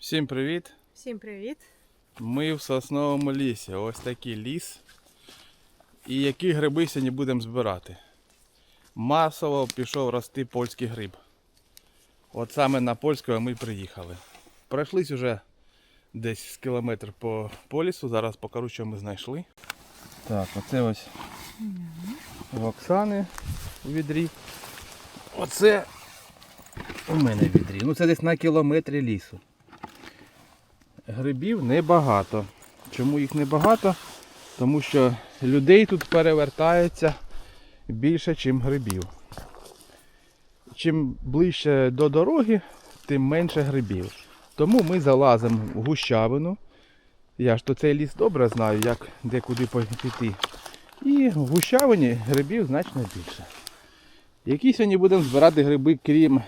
Всім привіт! Всім привіт! Ми в сосновому лісі. Ось такий ліс. І які гриби сьогодні будемо збирати. Масово пішов рости польський гриб. От саме на польського ми приїхали. Пройшлись вже десь з кілометр по, по лісу. Зараз покажу, що ми знайшли. Так, оце ось в Оксани у відрі. Оце у мене відрі. Ну це десь на кілометрі лісу. Грибів небагато. Чому їх небагато? Тому що людей тут перевертається більше, ніж грибів. Чим ближче до дороги, тим менше грибів. Тому ми залазимо в гущавину. Я ж то цей ліс добре знаю, як де куди піти. І в гущавині грибів значно більше. Які сьогодні будемо збирати гриби, крім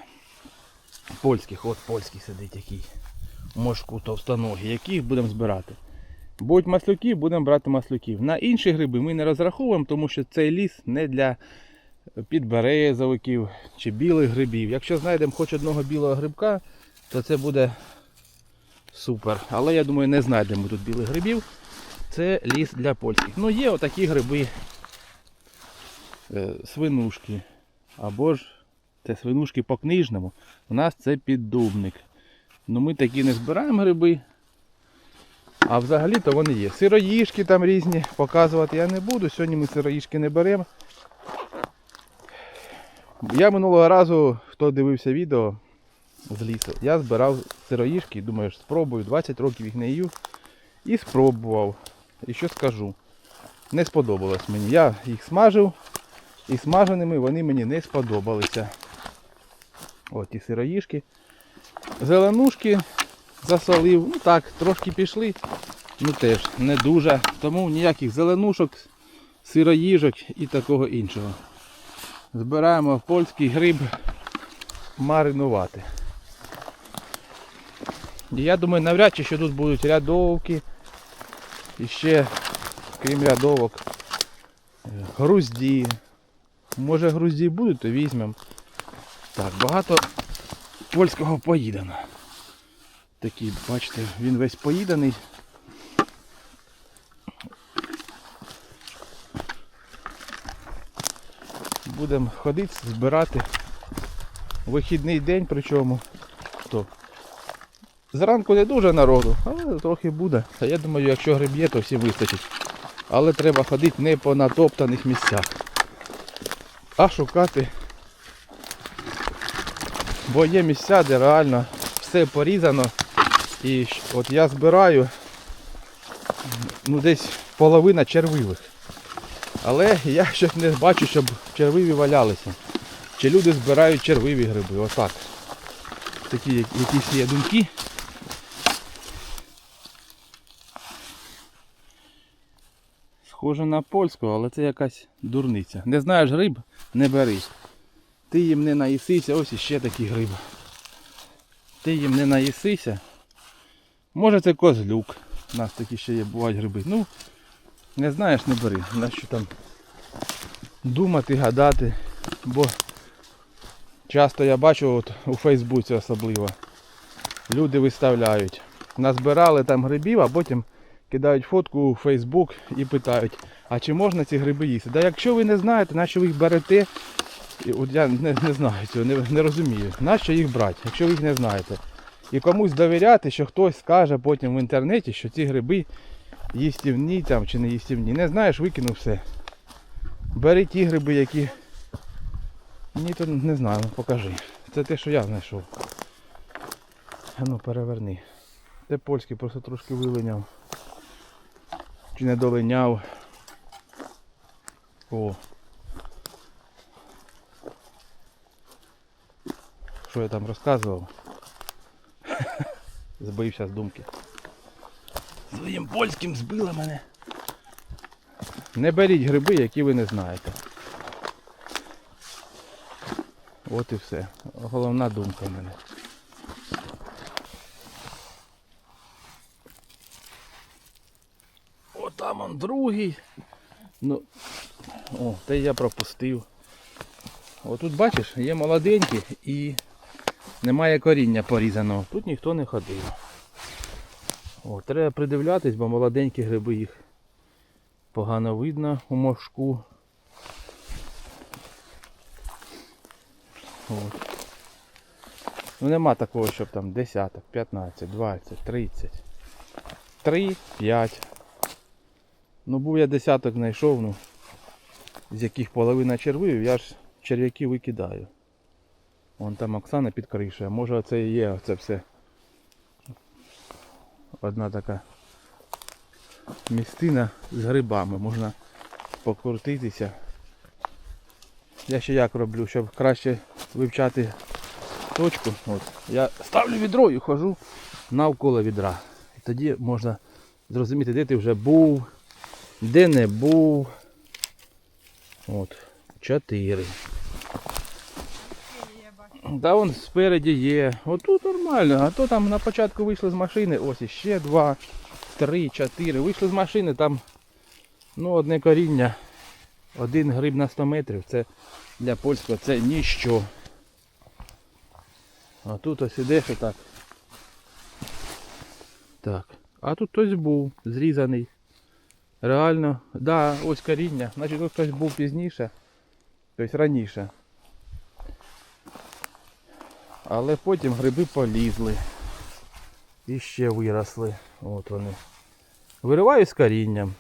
польських. От польський сидить який мошку товстоногі, яких будемо збирати. Будуть маслюки, будемо брати маслюків. На інші гриби ми не розраховуємо, тому що цей ліс не для підберезовиків чи білих грибів. Якщо знайдемо хоч одного білого грибка, то це буде супер. Але я думаю, не знайдемо тут білих грибів. Це ліс для польських. Ну є отакі гриби е, свинушки. Або ж це свинушки по книжному. У нас це піддубник. Ну ми такі не збираємо гриби. А взагалі-то вони є. Сироїшки там різні, показувати я не буду. Сьогодні ми сироїшки не беремо. Я минулого разу, хто дивився відео з лісу, я збирав сироїшки, думаю, спробую, 20 років їх не їв. І спробував. І що скажу? Не сподобалось мені. Я їх смажив, і смаженими вони мені не сподобалися. От ті сироїшки. Зеленушки засолив. Ну так, трошки пішли. Ну теж не дуже. Тому ніяких зеленушок, сироїжок і такого іншого. Збираємо польський гриб маринувати. Я думаю, навряд чи що тут будуть рядовки. І ще, крім рядовок, грузді. Може грузді будуть, то візьмемо. Так, багато польського поїдено. Такий, бачите, він весь поїданий. Будемо ходити, збирати. Вихідний день, причому то. Зранку не дуже народу, але трохи буде. А я думаю, якщо гриб є, то всі вистачить. Але треба ходити не по натоптаних місцях, а шукати Бо є місця, де реально все порізано. І от я збираю ну десь половина червивих. Але я щось не бачу, щоб червиві валялися. Чи люди збирають червиві гриби. Отак. Такі якісь є думки. Схоже на польську, але це якась дурниця. Не знаєш гриб, не бери. Ти їм не наїсися, ось іще такі гриби. Ти їм не наїсися. Може це козлюк. У нас такі ще є, бувають гриби. Ну, не знаєш, не бери. Нащо там думати, гадати. Бо часто я бачу от у Фейсбуці особливо. Люди виставляють. Назбирали там грибів, а потім кидають фотку у Фейсбук і питають, а чи можна ці гриби їсти? Да якщо ви не знаєте, на що ви їх берете, і от я не, не знаю цього, не, не розумію. Нащо їх брати, якщо ви їх не знаєте? І комусь довіряти, що хтось скаже потім в інтернеті, що ці гриби їстівні там чи не їстівні. Не знаєш, викинув все. Бери ті гриби, які. Ні, то не знаю, ну покажи. Це те, що я знайшов. Ну переверни. Це польський просто трошки вилиняв. Чи не долиняв. О, Що я там розказував? Збився з думки. Своїм польським збила мене. Не беріть гриби, які ви не знаєте. От і все. Головна думка в мене. О, там он другий. Ну, о, те я пропустив. Отут бачиш, є молоденькі і немає коріння порізаного. Тут ніхто не ходив. О, треба придивлятись, бо молоденькі гриби їх погано видно у мошку. От. Ну нема такого, щоб там десяток, 15, 20, 30. 3, 5. Ну був я десяток знайшов, ну, з яких половина червивів, я ж черв'яки викидаю. Вон там Оксана під кришею. Може це і є це все. Одна така містина з грибами. Можна покрутитися. Я ще як роблю, щоб краще вивчати точку. От. Я ставлю відро і хожу навколо відра. І тоді можна зрозуміти, де ти вже був, де не був. От. Чотири. Да вон спереді є. Отут нормально, а то там на початку вийшли з машини, ось іще два, три, чотири. Вийшли з машини, там ну, одне коріння, один гриб на 100 метрів. Це для польського це ніщо. А тут ось ідеш отак. Так. А тут хтось був зрізаний. Реально, да, ось коріння. Значить тут хтось був пізніше. Тобто раніше. Але потім гриби полізли. І ще виросли. От вони. Вириваю з корінням.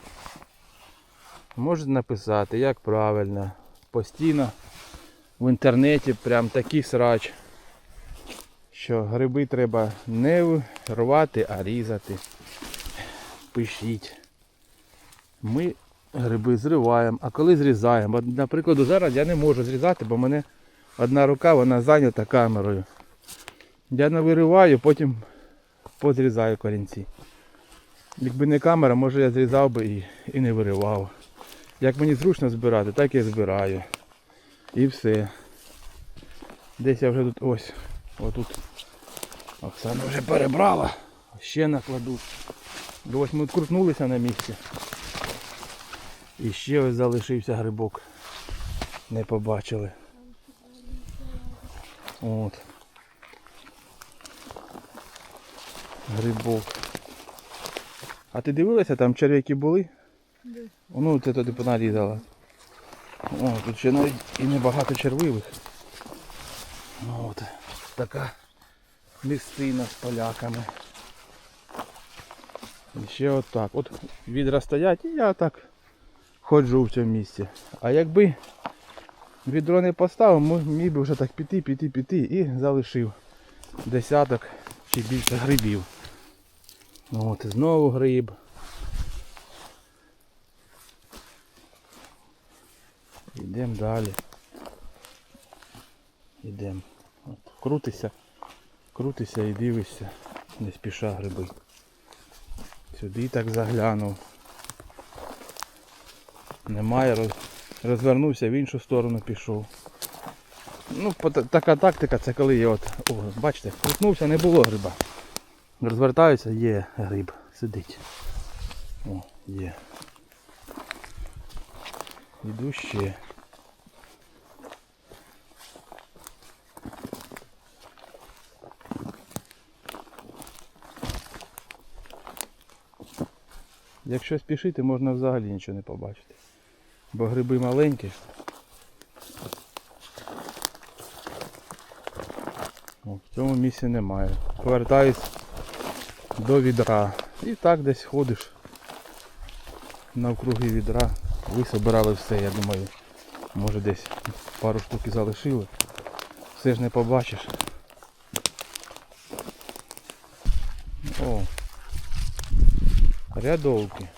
Можете написати, як правильно. Постійно в інтернеті прям такий срач. Що гриби треба не рвати, а різати. Пишіть. Ми гриби зриваємо, а коли зрізаємо. Наприклад, зараз я не можу зрізати, бо мене одна рука вона зайнята камерою. Я не вириваю, потім позрізаю корінці. Якби не камера, може я зрізав би і, і не виривав. Як мені зручно збирати, так я збираю. І все. Десь я вже тут ось. Отут. Оксана вже перебрала. Ще накладу. Ось ми крутнулися на місці. І ще ось залишився грибок. Не побачили. От. Грибок. А ти дивилася, там черв'яки були? Ну, це туди понарізала. О, тут ще навіть і небагато червивих. Ну, От, така містина з поляками. І ще отак. От відра стоять і я так ходжу в цьому місці. А якби відро не поставив, міг би вже так піти, піти, піти і залишив десяток чи більше грибів. Ну, От, знову гриб. Йдемо далі. Йдемо. Крутися, крутися і дивишся, не спіша гриби. Сюди так заглянув. Немає, роз... розвернувся в іншу сторону пішов. Ну, така тактика, це коли я от, о, бачите, крутнувся, не було гриба. Розвертаюся, є гриб, сидить. О, є. Іду ще. Якщо спішити, можна взагалі нічого не побачити. Бо гриби маленькі. О, в цьому місці немає. Повертаюсь до відра. І так десь ходиш навкруги відра. Ви собирали все, я думаю. Може десь пару штук і залишили. Все ж не побачиш. О, рядовки.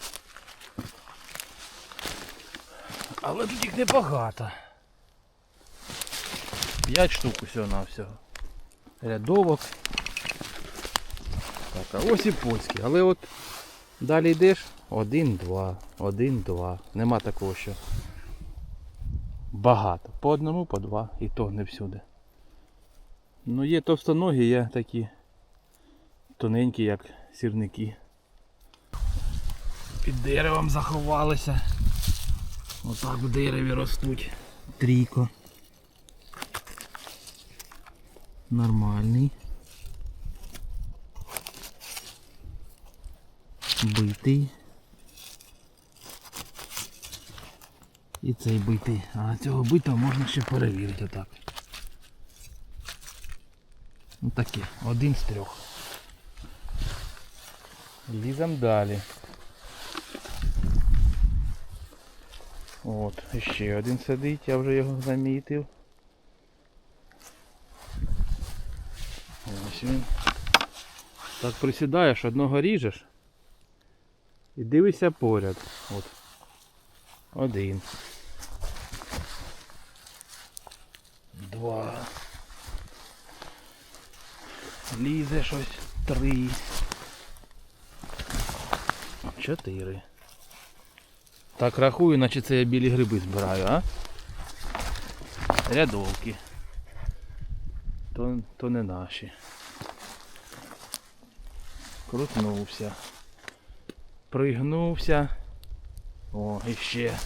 Але тут їх небагато. П'ять штук усього на всього. Рядовок. Так, ось і польські. Але от далі йдеш один, два, один, два. Нема такого, що багато. По одному, по два, і то не всюди. Ну є товстоногі, є такі тоненькі, як сірники. Під деревом заховалися. Отак в дереві ростуть. Трійко. Нормальний. Битий. І цей битий. А цього битого можна ще перевірити отак. Ну таке, один з трьох. Лізем далі. От, ще один сидить, я вже його замітив. Ось він. Так присідаєш, одного ріжеш. І дивишся поряд. От. Один. Два. Лізе щось. Три. Чотири. Так рахую, наче це я білі гриби збираю, а? Рядовки. То, то не наші. Крутнувся. Пригнувся. О, іще.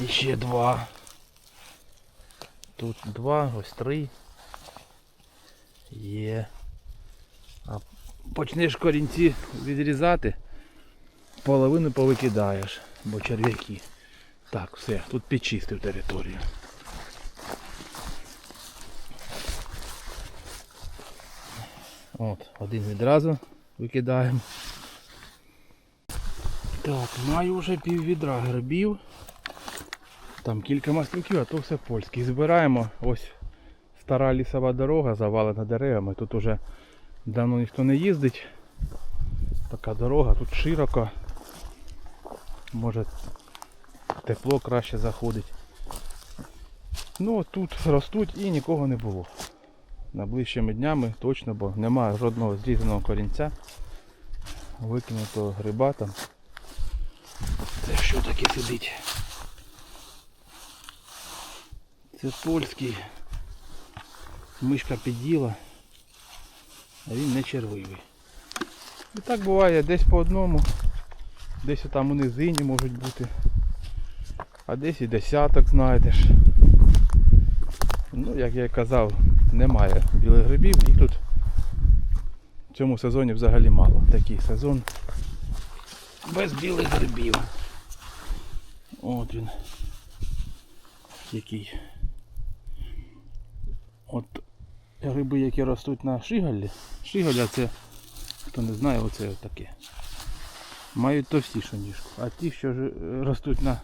Іще два. Тут два, ось три. Є. А почнеш корінці відрізати, половину повикидаєш, бо черв'яки. Так, все, тут підчистив територію. От, один відразу викидаємо. Так, маю вже пів відра грибів. Там кілька маслюків, а то все польські. Збираємо ось стара лісова дорога, завалена деревами. Тут уже давно ніхто не їздить. Така дорога, тут широко. Може тепло краще заходить. Ну тут ростуть і нікого не було. Найближчими днями точно, бо немає жодного зрізаного корінця. Викинутого гриба там. Що таке сидить? Це польський. Мишка під'їла, а він не червивий. І так буває десь по одному, десь там у низині можуть бути, а десь і десяток знайдеш. Ну, як я і казав, немає білих грибів, їх тут в цьому сезоні взагалі мало. Такий сезон без білих грибів. От він. Який. От гриби, які ростуть на шигаллі. Шигаля це, хто не знає, оце таке. Мають товстішу ніжку. А ті, що е, ростуть на,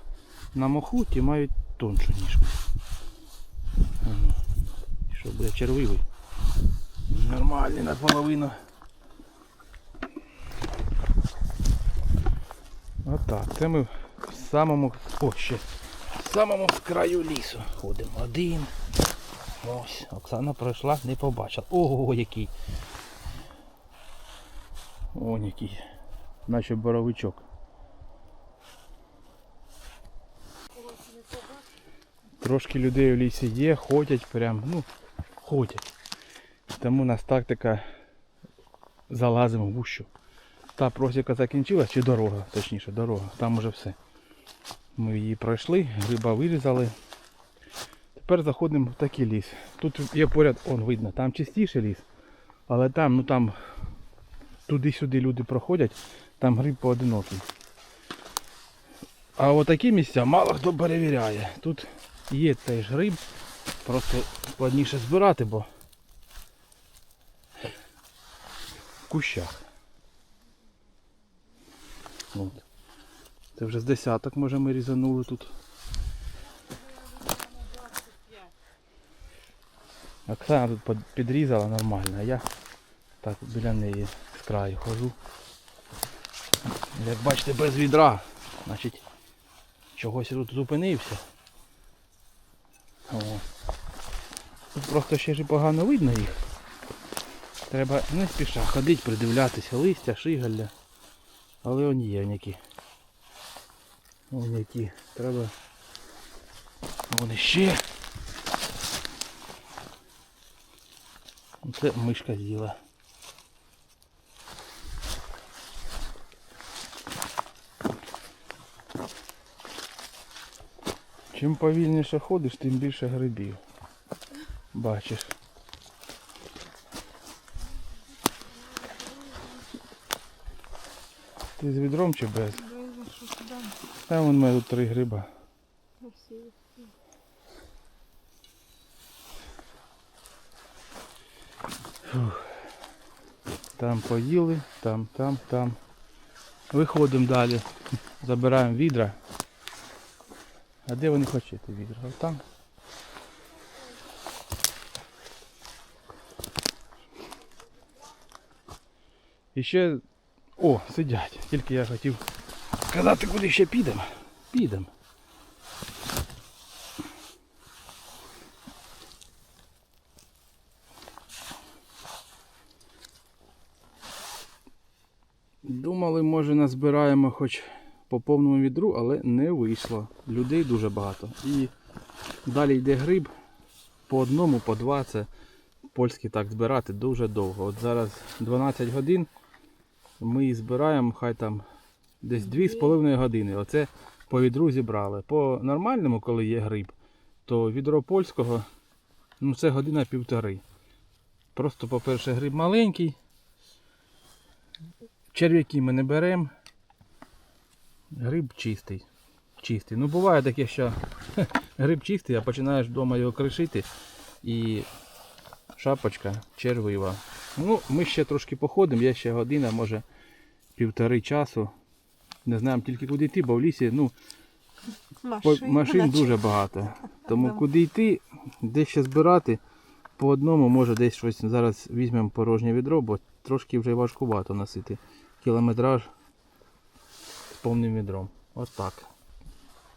на моху, ті мають тоншу ніжку. Що буде червивий. Нормальний наполовину. Отак. Це ми самому... О, ще. Самому краю лісу ходимо. Один. Ось. Оксана пройшла, не побачила. Ого, який. О, який. Наче боровичок. Трошки людей в лісі є, ходять прям, ну, ходять. Тому у нас тактика залазимо в гущу. Та просіка закінчилась, чи дорога, точніше, дорога, там уже все. Ми її пройшли, гриба вирізали. Тепер заходимо в такий ліс. Тут є поряд, он видно, там чистіше ліс, але там, ну там туди-сюди люди проходять, там гриб поодинокий. А отакі місця мало хто перевіряє. Тут є теж гриб, просто складніше збирати, бо в кущах. От. Це вже з десяток, може ми різанули тут. Оксана тут підрізала нормально, а я так біля неї з краю хожу. Як бачите, без відра, значить чогось тут зупинився. О. Тут просто ще ж погано видно їх. Треба не спіша ходити, придивлятися, листя, шигалля. Але вони є які. Вон які. Треба. Вон ще. Це мишка з'їла. Чим повільніше ходиш, тим більше грибів. Бачиш. Ти з відром чи без? Там вон мене тут три гриба. красиво. Там поїли, там, там, там. Виходимо далі. Забираємо відра. А де ви не хочете відра? От Там. І ще... О, сидять. Тільки я хотів сказати, куди ще підемо. Підемо. Думали, може назбираємо хоч по повному відру, але не вийшло. Людей дуже багато. І далі йде гриб по одному, по два. Це польський так збирати дуже довго. От зараз 12 годин. Ми її збираємо, хай там десь 2,5 години. Оце по відру зібрали. По нормальному, коли є гриб, то відро польського ну це година півтори. Просто, по-перше, гриб маленький. Черв'яки ми не беремо. Гриб чистий. Чистий. Ну буває таке, що гриб чистий, а починаєш вдома його кришити і шапочка червива. Ну, ми ще трошки походимо, я ще година, може півтори часу. Не знаємо тільки куди йти, бо в лісі ну, Машин, машин дуже багато. Тому Да. куди йти, де ще збирати, по одному може десь щось зараз візьмемо порожнє відро, бо трошки вже важкувато носити кілометраж з повним відром. Отак.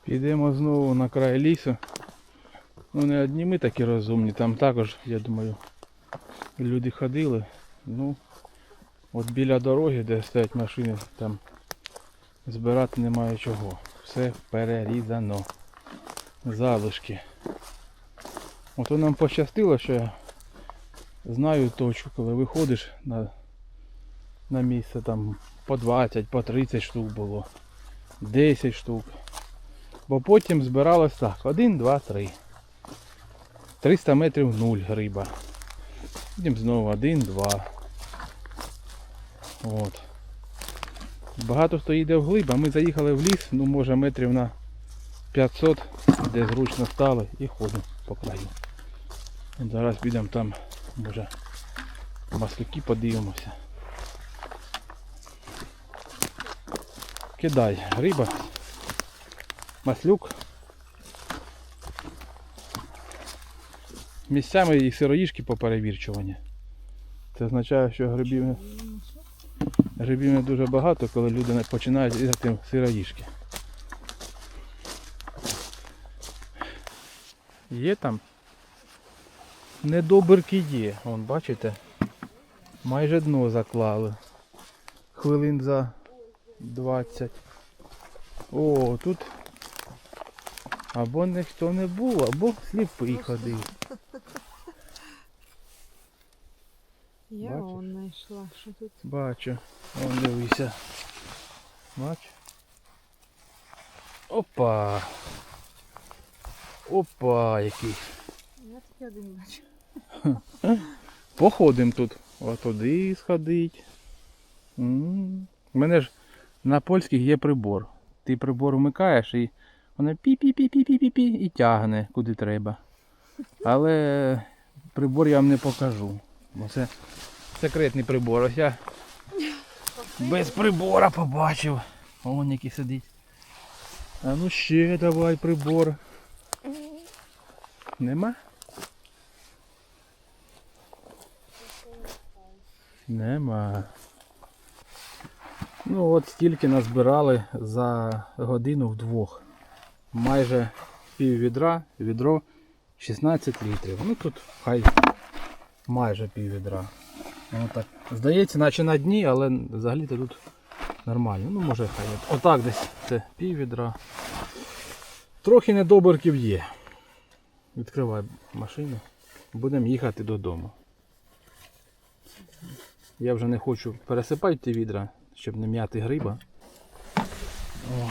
Підемо знову на край лісу. Ну не одні ми такі розумні, там також, я думаю, люди ходили. Ну, от біля дороги, де стоять машини, там збирати немає чого. Все перерізано. Залишки. Ото нам пощастило, що я знаю точку, коли виходиш на, на місце там по 20, по 30 штук було. 10 штук. Бо потім збиралось так. 1, 2, 3. 300 метрів 0 гриба. Потім знову 1, 2. От. Багато хто йде вглиб, а ми заїхали в ліс, ну може метрів на 500, де зручно стали і ходимо по краю. Зараз підемо там, може, маслюки подивимося. Кидай, риба, маслюк. Місцями і сироїшки поперевірчувані. Це означає, що грибів, грибів не дуже багато, коли люди починають різати сироїшки. Є там? Недобрки є. Вон, бачите? Майже дно заклали. Хвилин за 20. О, тут або ніхто не був, або сліпий ходив. Я Бачиш? вон знайшла, що тут. Бачу. Вон дивися. Бач. Опа. Опа, який. Я тільки один бачу. Походимо тут. Отуди сходить. М. У мене ж на польських є прибор. Ти прибор вмикаєш і воно пі-пі-пі-пі-пі-пі і тягне куди треба. Але прибор я вам не покажу. Бо це секретний прибор. Ось я без прибора побачив. Вон який сидить. А ну ще давай прибор. Нема? Нема. Ну от стільки назбирали за годину вдвох. Майже пів відра, відро 16 літрів. Ну тут хай майже пів відра. Ну, так. Здається, наче на дні, але взагалі-то тут нормально. Ну може хай. Отак десь це пів відра. Трохи недобрків є. Відкривай машину. Будемо їхати додому. Я вже не хочу пересипати ті відра, щоб не м'яти гриба. О.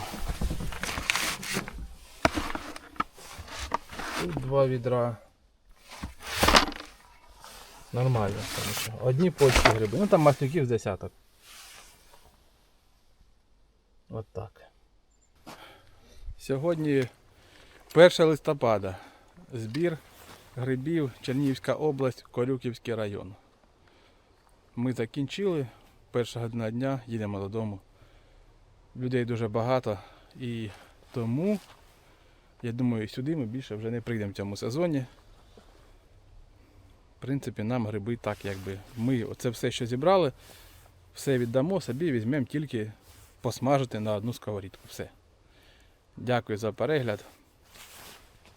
Тут два відра. Нормально. Одні польські гриби. Ну там маслюків з десяток. От так. Сьогодні 1 листопада. Збір грибів Чернігівська область, Корюківський район. Ми закінчили. Перша година дня, їдемо додому. Людей дуже багато і тому, я думаю, сюди ми більше вже не прийдемо в цьому сезоні. В принципі, нам гриби так, якби ми оце все, що зібрали, все віддамо собі, візьмемо тільки посмажити на одну сковорідку. Все. Дякую за перегляд.